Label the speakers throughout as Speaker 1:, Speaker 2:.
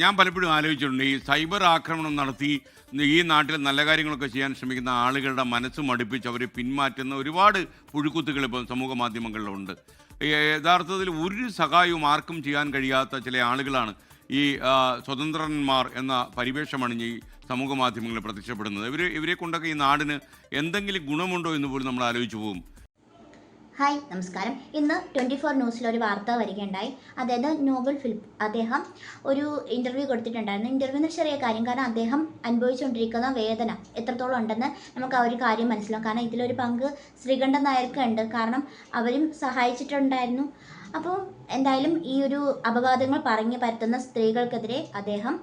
Speaker 1: ഞാൻ പലപ്പോഴും ആലോചിച്ചിട്ടുണ്ട് ഈ സൈബർ ആക്രമണം നടത്തി ഈ നാട്ടിൽ നല്ല കാര്യങ്ങളൊക്കെ ചെയ്യാൻ ശ്രമിക്കുന്ന ആളുകളുടെ മനസ്സ് മടുപ്പിച്ച് അവരെ പിന്മാറ്റുന്ന ഒരുപാട് പുഴുക്കുത്തുകൾ ഇപ്പം സമൂഹ മാധ്യമങ്ങളിലുണ്ട്. യഥാർത്ഥത്തിൽ ഒരു സഹായവും ആർക്കും ചെയ്യാൻ കഴിയാത്ത ചില ആളുകളാണ് ഈ സ്വതന്ത്രന്മാർ എന്ന പരിവേഷമണിഞ്ഞ് ഈ സമൂഹ മാധ്യമങ്ങളിൽ പ്രത്യക്ഷപ്പെടുന്നത്. ഇവർ ഇവരെ കൊണ്ടൊക്കെ ഈ നാടിന് എന്തെങ്കിലും ഗുണമുണ്ടോ എന്ന് പോലും നമ്മൾ ആലോചിച്ചു പോകും.
Speaker 2: ഹായ് നമസ്കാരം. ഇന്ന് ട്വന്റി ഫോർ ന്യൂസിൽ ഒരു വാർത്ത വരികയുണ്ടായി. അതായത് നോബൽ ഫിലിപ്പ് അദ്ദേഹം ഒരു ഇന്റർവ്യൂ കൊടുത്തിട്ടുണ്ടായിരുന്നു. ഇന്റർവ്യൂ എന്ന് ചെറിയ കാര്യം. കാരണം അദ്ദേഹം അനുഭവിച്ചുകൊണ്ടിരിക്കുന്ന വേദന എത്രത്തോളം ഉണ്ടെന്ന് നമുക്ക് ആ ഒരു കാര്യം മനസ്സിലാവും. കാരണം ഇതിലൊരു പങ്ക് ശ്രീകണ്ഠൻ നായർക്ക് ഉണ്ട് കാരണം അവരും സഹായിച്ചിട്ടുണ്ടായിരുന്നു. അപ്പോൾ എന്തായാലും ഈ ഒരു അപവാദങ്ങൾ പറഞ്ഞു പരത്തുന്ന സ്ത്രീകൾക്കെതിരെ അദ്ദേഹം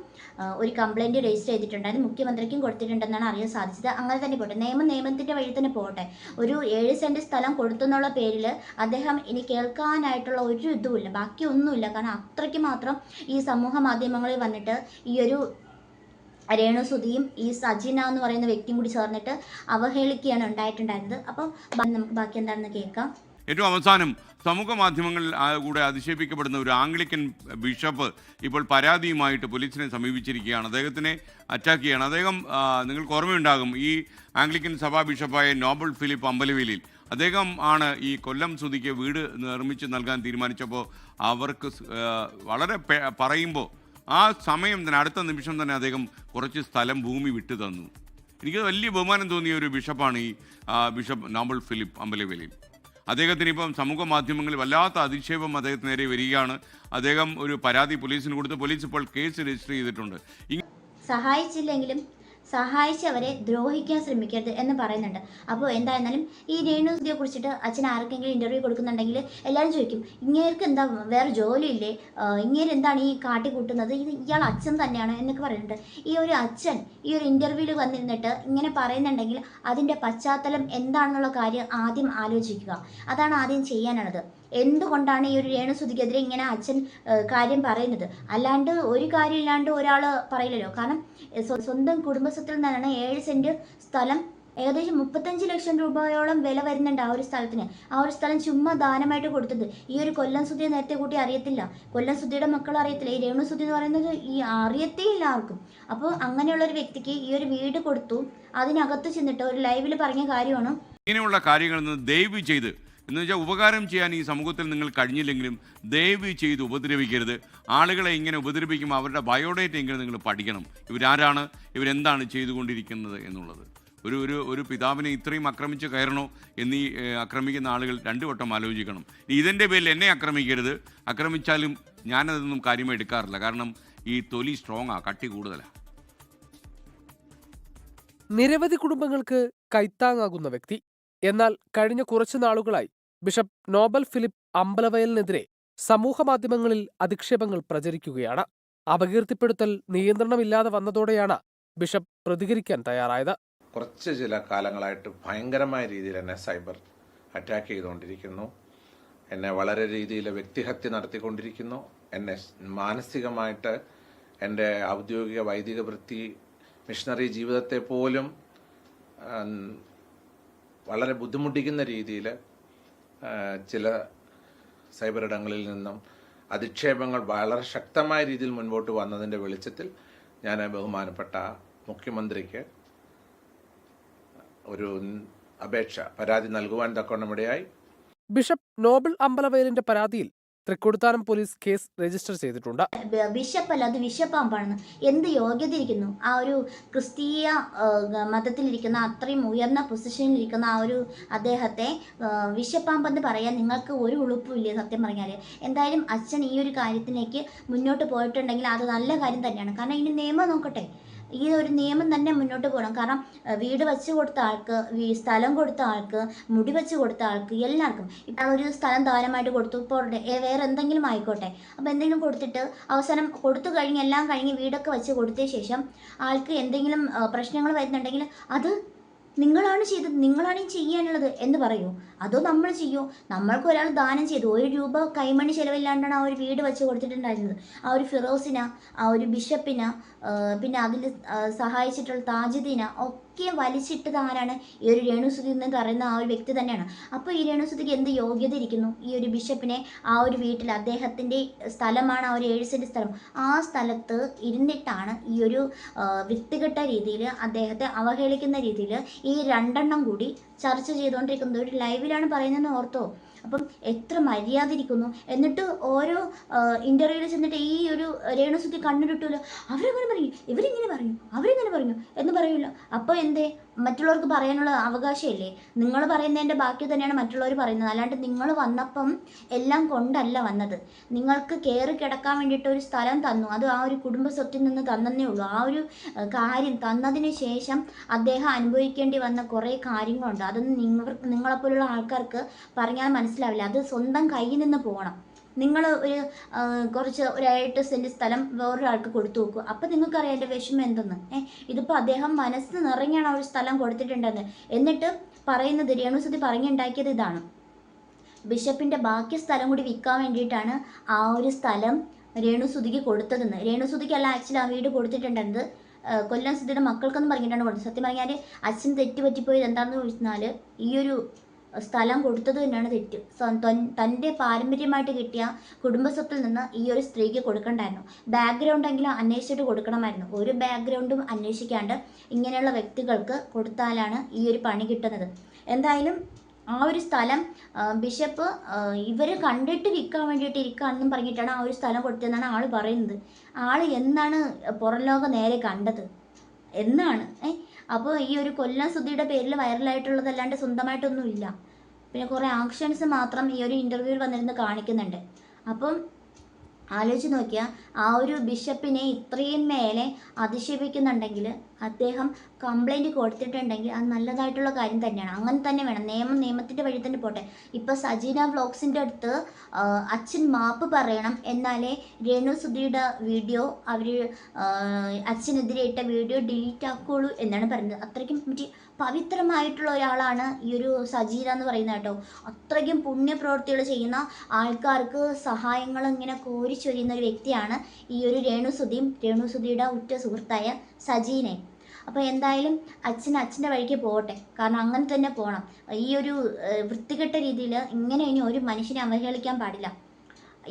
Speaker 2: ഒരു കംപ്ലൈന്റ് രജിസ്റ്റർ ചെയ്തിട്ടുണ്ടായിരുന്നു മുഖ്യമന്ത്രിക്കും കൊടുത്തിട്ടുണ്ടെന്നാണ് അറിയാൻ സാധിച്ചത്. അങ്ങനെ തന്നെ പോട്ടെ. നിയമം നിയമത്തിന്റെ വഴി തന്നെ പോട്ടെ. ഒരു ഏഴ് സെന്റ് സ്ഥലം കൊടുത്തെന്നുള്ള പേരിൽ അദ്ദേഹം ഇനി കേൾക്കാനായിട്ടുള്ള ഒരു ഇതുമില്ല. ബാക്കി ഒന്നുമില്ല. കാരണം അത്രയ്ക്ക് മാത്രം ഈ സമൂഹ മാധ്യമങ്ങളിൽ വന്നിട്ട് ഈ ഒരു രേണു സുധിയും ഈ സജിന എന്ന് പറയുന്ന വ്യക്തിയും കൂടി ചേർന്നിട്ട് അവഹേളിക്കുകയാണ് ഉണ്ടായിട്ടുണ്ടായിരുന്നത്. അപ്പോൾ നമുക്ക് ബാക്കി എന്താണെന്ന് കേൾക്കാം.
Speaker 1: ഏറ്റവും അവസാനം സമൂഹ മാധ്യമങ്ങളിൽ കൂടെ അധിക്ഷേപിക്കപ്പെടുന്ന ഒരു ആംഗ്ലിക്കൻ ബിഷപ്പ് ഇപ്പോൾ പരാതിയുമായിട്ട് പോലീസിനെ സമീപിച്ചിരിക്കുകയാണ്. അദ്ദേഹത്തിനെ അറ്റാക്ക് ചെയ്യാണ്. അദ്ദേഹം നിങ്ങൾക്ക് ഓർമ്മയുണ്ടാകും ഈ ആംഗ്ലിക്കൻ സഭാ ബിഷപ്പായ നോബൽ ഫിലിപ്പ് അമ്പലവേലിൽ അദ്ദേഹം ആണ് ഈ കൊല്ലം സുതിക്ക് വീട് നിർമ്മിച്ച് നൽകാൻ തീരുമാനിച്ചപ്പോൾ അവർക്ക് വളരെ പറയുമ്പോൾ ആ സമയം തന്നെ അടുത്ത നിമിഷം തന്നെ അദ്ദേഹം കുറച്ച് സ്ഥലം ഭൂമി വിട്ടു തന്നു. എനിക്ക് വലിയ ബഹുമാനം തോന്നിയ ഒരു ബിഷപ്പാണ് ഈ ബിഷപ്പ് നോബൽ ഫിലിപ്പ് അമ്പലവേലിൽ അദ്ദേഹത്തിന് ഇപ്പം സമൂഹ മാധ്യമങ്ങളിൽ വല്ലാത്ത അധിക്ഷേപം അദ്ദേഹത്തിന് നേരെ വരികയാണ്. അദ്ദേഹം ഒരു പരാതി പോലീസിന് കൊടുത്ത് പോലീസ് ഇപ്പോൾ കേസ് രജിസ്റ്റർ ചെയ്തിട്ടുണ്ട്.
Speaker 2: സഹായിച്ചില്ലെങ്കിലും സഹായിച്ചവരെ ദ്രോഹിക്കാൻ ശ്രമിക്കരുത് എന്ന് പറയുന്നുണ്ട്. അപ്പോൾ എന്തായിരുന്നാലും ഈ രേണുസുതിയെ കുറിച്ചിട്ട് അച്ഛൻ ആർക്കെങ്കിലും ഇന്റർവ്യൂ കൊടുക്കുന്നുണ്ടെങ്കിൽ എല്ലാവരും ചോദിക്കും ഇങ്ങേർക്ക് എന്താ വേറെ ജോലിയില്ലേ? ഇങ്ങേര് എന്താണ് ഈ കാട്ടിക്കൂട്ടുന്നത്? ഇത് ഇയാൾ അച്ഛൻ തന്നെയാണ് എന്നൊക്കെ പറയുന്നുണ്ട്. ഈ ഒരു അച്ഛൻ ഈ ഒരു ഇന്റർവ്യൂവിൽ വന്നിരുന്നിട്ട് ഇങ്ങനെ പറയുന്നുണ്ടെങ്കിൽ അതിന്റെ പശ്ചാത്തലം എന്താണെന്നുള്ള കാര്യം ആദ്യം ആലോചിക്കുക. അതാണ് ആദ്യം ചെയ്യാനുള്ളത്. എന്തുകൊണ്ടാണ് ഈ ഒരു രേണുസുതിക്കെതിരെ ഇങ്ങനെ അച്ഛൻ കാര്യം പറയുന്നത്? അല്ലാണ്ട് ഒരു കാര്യമില്ലാണ്ട് ഒരാൾ പറയില്ലല്ലോ. കാരണം സ്വന്തം കുടുംബസ്വത്തിൽ നിന്നാണ് ഏഴ് സെന്റ് സ്ഥലം ഏകദേശം മുപ്പത്തഞ്ച് ലക്ഷം രൂപയോളം വില വരുന്നുണ്ട് ആ ഒരു സ്ഥലത്തിന്. ആ ഒരു സ്ഥലം ചുമ്മാ ദാനമായിട്ട് കൊടുത്തത്. ഈ ഒരു കൊല്ലം സുധിയെ നേരത്തെ കൂട്ടി അറിയത്തില്ല. കൊല്ലം സുധിയുടെ മക്കൾ അറിയത്തില്ല. ഈ രേണു സുധി എന്ന് പറയുന്നത് ഈ അറിയത്തേ ഇല്ല ആർക്കും. അപ്പോൾ അങ്ങനെയുള്ള ഒരു വ്യക്തിക്ക് ഈ ഒരു വീട് കൊടുത്തു. അതിനകത്ത് ചെന്നിട്ട് ഒരു ലൈവിൽ പറഞ്ഞ കാര്യമാണ്.
Speaker 1: ഇങ്ങനെയുള്ള കാര്യങ്ങളിൽ നിന്ന് ദയവ് ചെയ്ത് എന്ന് വെച്ചാൽ ഉപകാരം ചെയ്യാൻ ഈ സമൂഹത്തിൽ നിങ്ങൾ കഴിഞ്ഞില്ലെങ്കിലും ദയവ് ചെയ്ത് ഉപദ്രവിക്കരുത്. ആളുകളെ ഇങ്ങനെ ഉപദ്രവിക്കുമ്പോൾ അവരുടെ ബയോഡേറ്റ എങ്കിലും നിങ്ങൾ പഠിക്കണം. ഇവരാരാണ്? ഇവരെന്താണ് ചെയ്തുകൊണ്ടിരിക്കുന്നത് എന്നുള്ളത്. ഒരു ഒരു ഒരു പിതാവിനെ ഇത്രയും ആക്രമിച്ച് കയറണോ എന്നീ ആക്രമിക്കുന്ന ആളുകൾ രണ്ടു വട്ടം ആലോചിക്കണം. ഇതിന്റെ പേരിൽ എന്നെ ആക്രമിക്കരുത്. ആക്രമിച്ചാലും ഞാനതൊന്നും കാര്യമായി എടുക്കാറില്ല. കാരണം ഈ തൊലി സ്ട്രോങ് ആ കട്ടി കൂടുതലാണ്
Speaker 3: നിരവധി കുടുംബങ്ങൾക്ക് കൈത്താങ്ങാകുന്ന വ്യക്തി. എന്നാൽ കഴിഞ്ഞ കുറച്ചു നാളുകളായി ബിഷപ്പ് നോബൽ ഫിലിപ്പ് അമ്പലവയലിനെതിരെ സമൂഹമാധ്യമങ്ങളിൽ അധിക്ഷേപങ്ങൾ പ്രചരിക്കുകയാണ്. അപകീർത്തിപ്പെടുത്തൽ നിയന്ത്രണമില്ലാതെ വന്നതോടെയാണ് ബിഷപ്പ് പ്രതികരിക്കാൻ തയ്യാറായത്.
Speaker 4: കുറച്ച് ചില കാലങ്ങളായിട്ട് ഭയങ്കരമായ രീതിയിൽ എന്നെ സൈബർ അറ്റാക്ക് ചെയ്തുകൊണ്ടിരിക്കുന്നു. എന്നെ വളരെ രീതിയിൽ വ്യക്തിഹത്യ നടത്തിക്കൊണ്ടിരിക്കുന്നു. എന്നെ മാനസികമായിട്ട് എന്റെ ഔദ്യോഗിക വൈദിക വൃത്തി മിഷണറി ജീവിതത്തെ പോലും വളരെ ബുദ്ധിമുട്ടിക്കുന്ന രീതിയിൽ ചില സൈബർ ഇടങ്ങളിൽ നിന്നും അധിക്ഷേപങ്ങൾ വളരെ ശക്തമായ രീതിയിൽ മുൻപോട്ട് വന്നതിന്റെ വെളിച്ചത്തിൽ ഞാൻ ബഹുമാനപ്പെട്ട മുഖ്യമന്ത്രിക്ക് ഒരു അപേക്ഷ പരാതി നൽകുവാൻ തക്കവണ്ണമിടയായി.
Speaker 3: ബിഷപ്പ് നോബൽ അമ്പലവയലിന്റെ പരാതിയിൽ തൃക്കൊടുത്താനം പോലീസ് കേസ് രജിസ്റ്റർ ചെയ്തിട്ടുണ്ട്.
Speaker 2: ബിഷപ്പല്ല അത് വിഷപ്പാമ്പാണെന്ന് എന്ത് യോഗ്യത ഇരിക്കുന്നു ആ ഒരു ക്രിസ്തീയ മതത്തിലിരിക്കുന്ന അത്രയും ഉയർന്ന പൊസിഷനിലിരിക്കുന്ന ആ ഒരു അദ്ദേഹത്തെ വിഷപ്പാമ്പെന്ന് പറയാൻ നിങ്ങൾക്ക് ഒരു ഉളുപ്പുമില്ല സത്യം പറഞ്ഞാൽ എന്തായാലും അച്ഛൻ ഈ ഒരു കാര്യത്തിലേക്ക് മുന്നോട്ട് പോയിട്ടുണ്ടെങ്കിൽ അത് നല്ല കാര്യം തന്നെയാണ്. കാരണം ഇനി നിയമം നോക്കട്ടെ. ഈ ഒരു നിയമം തന്നെ മുന്നോട്ട് പോകണം. കാരണം വീട് വെച്ച് കൊടുത്ത ആൾക്ക് സ്ഥലം കൊടുത്ത ആൾക്ക് മുടി വെച്ച് കൊടുത്ത ആൾക്ക് എല്ലാവർക്കും ഇപ്പം ഒരു സ്ഥലം ദാനമായിട്ട് കൊടുത്തു. ഇപ്പോൾ വേറെ എന്തെങ്കിലും ആയിക്കോട്ടെ. അപ്പോൾ എന്തെങ്കിലും കൊടുത്തിട്ട് അവസാനം കൊടുത്തു കഴിഞ്ഞ് എല്ലാം കഴിഞ്ഞ് വീടൊക്കെ വെച്ച് കൊടുത്ത ശേഷം ആൾക്ക് എന്തെങ്കിലും പ്രശ്നങ്ങൾ വരുന്നുണ്ടെങ്കിൽ അത് നിങ്ങളാണ് ചെയ്തത് നിങ്ങളാണ് ഈ ചെയ്യാനുള്ളത് എന്ന് പറയൂ. അതോ നമ്മൾ ചെയ്യൂ? നമ്മൾക്ക് ഒരാൾ ദാനം ചെയ്തു. ഒരു രൂപ കൈമണി ചിലവില്ലാണ്ടാണ് ആ ഒരു വീട് വെച്ച് കൊടുത്തിട്ടുണ്ടായിരുന്നത്. ആ ഒരു ഫിറോസിന ആ ഒരു ബിഷപ്പിന പിന്നെ അതിൽ സഹായിച്ചിട്ടുള്ള താജിദീന ഒക്കെ പതുക്കെ വലിച്ചിട്ടത് ആരാണ്? ഈ ഒരു രേണുസുതി എന്ന് പറയുന്ന ആ ഒരു വ്യക്തി തന്നെയാണ്. അപ്പോൾ ഈ രേണുസുതിക്ക് എന്ത് യോഗ്യത ഇരിക്കുന്നു? ഈ ഒരു ബിഷപ്പിനെ ആ ഒരു വീട്ടിൽ അദ്ദേഹത്തിന്റെ സ്ഥലമാണ് ആ ഒരു ഏഴ് സ്ഥലം. ആ സ്ഥലത്ത് ഇരുന്നിട്ടാണ് ഈ ഒരു വൃത്തികെട്ട രീതിയിൽ അദ്ദേഹത്തെ അവഹേളിക്കുന്ന രീതിയിൽ ഈ രണ്ടെണ്ണം കൂടി ചർച്ച ചെയ്തുകൊണ്ടിരിക്കുന്നത്. ഒരു ലൈവിലാണ് പറയുന്നതെന്ന് ഓർത്തോ? അപ്പം എത്ര മര്യാദ ഇരിക്കുന്നു എന്നിട്ട് ഓരോ ഇന്റർവ്യൂവിൽ ചെന്നിട്ട് ഈ ഒരു രേണുസുദ്ധി കണ്ണിലിട്ടൂല അവരങ്ങനെ പറയും? ഇവരിങ്ങനെ പറയും. അവരിങ്ങനെ പറഞ്ഞു എന്ന് പറയൂല? അപ്പോൾ എന്തേ? മറ്റുള്ളവർക്ക് പറയാനുള്ള അവകാശമില്ലേ? നിങ്ങൾ പറയുന്നതിന്റെ ബാക്കി തന്നെയാണ് മറ്റുള്ളവർ പറയുന്നത്. അല്ലാണ്ട് നിങ്ങൾ വന്നപ്പം എല്ലാം കൊണ്ടല്ല വന്നത്. നിങ്ങൾക്ക് കയറി കിടക്കാൻ വേണ്ടിയിട്ട് ഒരു സ്ഥലം തന്നു. അത് ആ ഒരു കുടുംബ സ്വത്തിൽ നിന്ന് തന്നതേ ഉള്ളൂ. ആ ഒരു കാര്യം തന്നതിന് ശേഷം അദ്ദേഹം അനുഭവിക്കേണ്ടി വന്ന കുറേ കാര്യങ്ങളുണ്ട്. അതൊന്നും നിങ്ങൾ നിങ്ങളെപ്പോലുള്ള ആൾക്കാർക്ക് പറഞ്ഞാൽ മനസ്സിലാവില്ല. അത് സ്വന്തം കയ്യിൽ നിന്ന് പോകണം. നിങ്ങൾ ഒരു കുറച്ച് ഒരു എട്ട് സെന്റ് സ്ഥലം വേറൊരാൾക്ക് കൊടുത്തു നോക്കുക അപ്പം നിങ്ങൾക്കറിയാം എന്റെ വിഷമം എന്തെന്ന്. ഏ ഇതിപ്പോൾ അദ്ദേഹം മനസ്സ് നിറങ്ങിയാണ് ഒരു സ്ഥലം കൊടുത്തിട്ടുണ്ടെന്ന്. എന്നിട്ട് പറയുന്നത് രേണുസുതി പറഞ്ഞുണ്ടാക്കിയത് ഇതാണ്. ബിഷപ്പിന്റെ ബാക്കി സ്ഥലം കൂടി വിൽക്കാൻ വേണ്ടിയിട്ടാണ് ആ ഒരു സ്ഥലം രേണുസുതിക്ക് കൊടുത്തതെന്ന്. രേണുസുതിക്കല്ല ആക്ച്വലി ആ വീട് കൊടുത്തിട്ടുണ്ടെന്നത് കൊല്ലം സുധിയുടെ മക്കൾക്കെന്ന് പറഞ്ഞിട്ടാണ് കൊടുത്തത്. സത്യം പറഞ്ഞാൽ അച്ഛൻ തെറ്റ് പറ്റിപ്പോയത് എന്താണെന്ന് ചോദിച്ചാൽ ഈ ഒരു സ്ഥലം കൊടുത്തത് തന്നെയാണ് തെറ്റ്. തന്റെ പാരമ്പര്യമായിട്ട് കിട്ടിയ കുടുംബസ്വത്തിൽ നിന്ന് ഈ ഒരു സ്ത്രീക്ക് കൊടുക്കണ്ടായിരുന്നു. ബാക്ക്ഗ്രൗണ്ട് എങ്കിലും അന്വേഷിച്ചിട്ട് കൊടുക്കണമായിരുന്നു. ഒരു ബാക്ക്ഗ്രൗണ്ടും അന്വേഷിക്കാണ്ട് ഇങ്ങനെയുള്ള വ്യക്തികൾക്ക് കൊടുത്താലാണ് ഈ ഒരു പണി കിട്ടുന്നത്. എന്തായാലും ആ ഒരു സ്ഥലം ബിഷപ്പ് ഇവർ കണ്ടിട്ട് വിൽക്കാൻ വേണ്ടിയിട്ട് ഇരിക്കുകയാണെന്നും പറഞ്ഞിട്ടാണ് ആ ഒരു സ്ഥലം കൊടുത്തതെന്നാണ് ആൾ പറയുന്നത്. ആൾ എന്നാണ് പുറം ലോകം നേരെ കണ്ടത്? എന്നാണ്? ഏ? അപ്പോൾ ഈ ഒരു കൊല്ലം സുധിയുടെ പേരിൽ വൈറലായിട്ടുള്ളതല്ലാണ്ട് സ്വന്തമായിട്ടൊന്നും ഇല്ല പിന്നെ കുറേ ആക്ഷൻസ് മാത്രം ഈ ഒരു ഇന്റർവ്യൂവിൽ വന്നിരുന്ന് കാണിക്കുന്നുണ്ട്. അപ്പം ആലോചിച്ച് നോക്കിയാൽ ആ ഒരു ബിഷപ്പിനെ ഇത്രയും മേലെ അധിക്ഷേപിക്കുന്നുണ്ടെങ്കിൽ അദ്ദേഹം കംപ്ലൈന്റ് കൊടുത്തിട്ടുണ്ടെങ്കിൽ അത് നല്ലതായിട്ടുള്ള കാര്യം തന്നെയാണ്. അങ്ങനെ തന്നെ വേണം. നിയമം നിയമത്തിന്റെ വഴി തന്നെ പോട്ടെ. ഇപ്പോൾ സജീന വ്ളോഗ്സിന്റെ അടുത്ത് അച്ഛൻ മാപ്പ് പറയണം. എന്നാലേ രേണു സുധിയുടെ വീഡിയോ അവർ അച്ഛനെതിരെ ഇട്ട വീഡിയോ ഡിലീറ്റ് ആക്കുള്ളൂ എന്നാണ് പറയുന്നത്. അത്രയ്ക്കും മറ്റേ പവിത്രമായിട്ടുള്ള ഒരാളാണ് ഈ ഒരു സജീന എന്ന് പറയുന്നത് കേട്ടോ. അത്രയ്ക്കും പുണ്യപ്രവൃത്തികൾ ചെയ്യുന്ന ആൾക്കാർക്ക് സഹായങ്ങൾ ഇങ്ങനെ കോരിച്ചൊരിയുന്ന ഒരു വ്യക്തിയാണ് ഈ ഒരു രേണുസുതിയും രേണുസുതിയുടെ ഉറ്റ സുഹൃത്തായ സജീനെ. അപ്പോൾ എന്തായാലും അച്ഛൻ അച്ഛന്റെ വഴിക്ക് പോകട്ടെ. കാരണം അങ്ങനെ തന്നെ പോകണം ഈ ഒരു വൃത്തികെട്ട രീതിയിൽ ഇങ്ങനെ ഇനി ഒരു മനുഷ്യനെ അവഹേളിക്കാൻ പാടില്ല.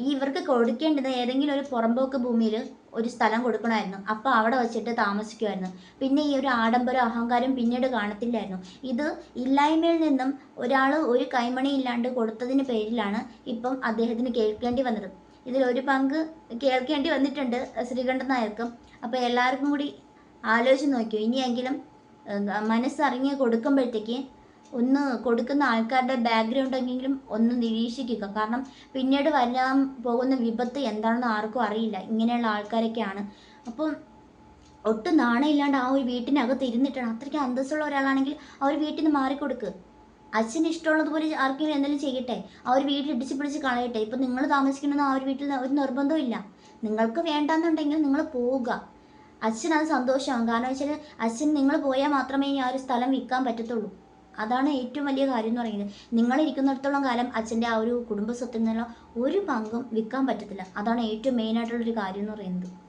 Speaker 2: ഈ ഇവർക്ക് കൊടുക്കേണ്ടത് ഏതെങ്കിലും ഒരു പുറമ്പോക്ക് ഭൂമിയിൽ ഒരു സ്ഥലം കൊടുക്കണമായിരുന്നു. അപ്പോൾ അവിടെ വെച്ചിട്ട് താമസിക്കുമായിരുന്നു. പിന്നെ ഈ ഒരു ആഡംബര അഹങ്കാരം പിന്നീട് കാണത്തില്ലായിരുന്നു. ഇത് ഇല്ലായ്മയിൽ നിന്നും ഒരാൾ ഒരു കൈമണി ഇല്ലാണ്ട് കൊടുത്തതിന് പേരിലാണ് ഇപ്പം അദ്ദേഹത്തിന് കേൾക്കേണ്ടി വന്നത്. ഇതിൽ ഒരു പങ്ക് കേൾക്കേണ്ടി വന്നിട്ടുണ്ട് ശ്രീകണ്ഠൻ നായർക്കും. അപ്പോൾ എല്ലാവർക്കും കൂടി ആലോചിച്ച് നോക്കിയോ? ഇനിയെങ്കിലും മനസ്സറിഞ്ഞ് കൊടുക്കുമ്പോഴത്തേക്ക് ഒന്ന് കൊടുക്കുന്ന ആൾക്കാരുടെ ബാക്ക്ഗ്രൗണ്ട് എങ്കിലും ഒന്ന് നിരീക്ഷിക്കുക. കാരണം പിന്നീട് വരാൻ പോകുന്ന വിപത്ത് എന്താണെന്ന് ആർക്കും അറിയില്ല. ഇങ്ങനെയുള്ള ആൾക്കാരൊക്കെയാണ്. അപ്പം ഒട്ടും നാണയില്ലാണ്ട് ആ ഒരു വീട്ടിനകത്ത് ഇരുന്നിട്ടാണ്. അത്രയ്ക്ക് അന്തസ്സുള്ള ഒരാളാണെങ്കിൽ ആ ഒരു വീട്ടിൽ നിന്ന് മാറിക്കൊടുക്ക്. അച്ഛന് ഇഷ്ടമുള്ളതുപോലെ ആർക്കെങ്കിലും എന്തെങ്കിലും ചെയ്യട്ടെ. ആ ഒരു വീട്ടിൽ ഇടിച്ച് പിടിച്ച് കളയട്ടെ. ഇപ്പം നിങ്ങൾ താമസിക്കണമെന്ന് ആ ഒരു വീട്ടിൽ ഒരു നിർബന്ധമില്ല നിങ്ങൾക്ക് വേണ്ടാന്നുണ്ടെങ്കിൽ നിങ്ങൾ പോവുക. അച്ഛൻ അത് സന്തോഷമാകും കാരണം വെച്ചാൽ അച്ഛൻ നിങ്ങൾ പോയാൽ മാത്രമേ ഈ ആ ഒരു സ്ഥലം വിൽക്കാൻ പറ്റത്തുള്ളൂ. അതാണ് ഏറ്റവും വലിയ കാര്യം എന്ന് പറയുന്നത്. നിങ്ങൾ ഇരിക്കുന്നിടത്തോളം കാലം അച്ഛന്റെ ആ ഒരു കുടുംബ സ്വത്തിൽ നിന്നുള്ള ഒരു പങ്കും വിൽക്കാൻ പറ്റത്തില്ല. അതാണ് ഏറ്റവും മെയിനായിട്ടുള്ളൊരു കാര്യം എന്ന് പറയുന്നത്.